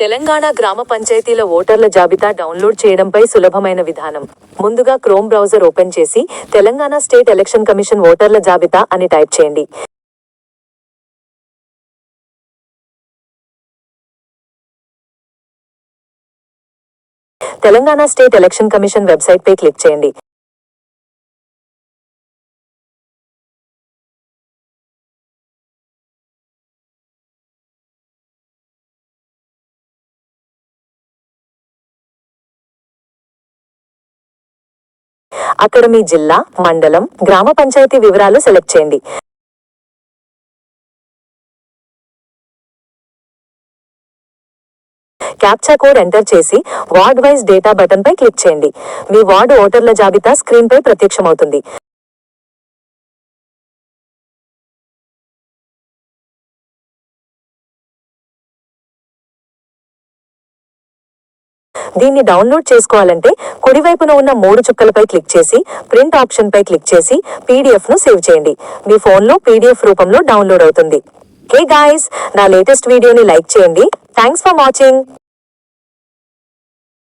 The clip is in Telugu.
తెలంగాణ గ్రామ పంచాయతీల ఓటర్ల జాబితా డౌన్లోడ్ చేయడంపై సులభమైన విధానం. ముందుగా క్రోమ్ బ్రౌజర్ ఓపెన్ చేసి తెలంగాణ స్టేట్ ఎలక్షన్ కమిషన్ ఓటర్ల జాబితా అని టైప్ చేయండి. తెలంగాణ స్టేట్ ఎలక్షన్ కమిషన్ వెబ్సైట్పై క్లిక్ చేయండి. అక్కడ మీ జిల్లా మండలం గ్రామ పంచాయతీ వివరాలు సెలెక్ట్ చేయండి. క్యాప్చా కోడ్ ఎంటర్ చేసి వార్డ్ వైజ్ డేటా బటన్ పై క్లిక్ చేయండి. మీ వార్డు ఓటర్ల జాబితా స్క్రీన్ పై ప్రత్యక్షమవుతుంది. దీన్ని డౌన్లోడ్ చేసుకోవాలంటే కుడివైపున ఉన్న మూడు చుక్కలపై క్లిక్ చేసి ప్రింట్ ఆప్షన్ పై క్లిక్ చేసి పీడిఎఫ్ను సేవ్ చేయండి. మీ ఫోన్లో పీడిఎఫ్ రూపంలో డౌన్లోడ్ అవుతుంది. హే గాయస్ నా లేటెస్ట్ వీడియోని లైక్ చేయండి. Thanks for watching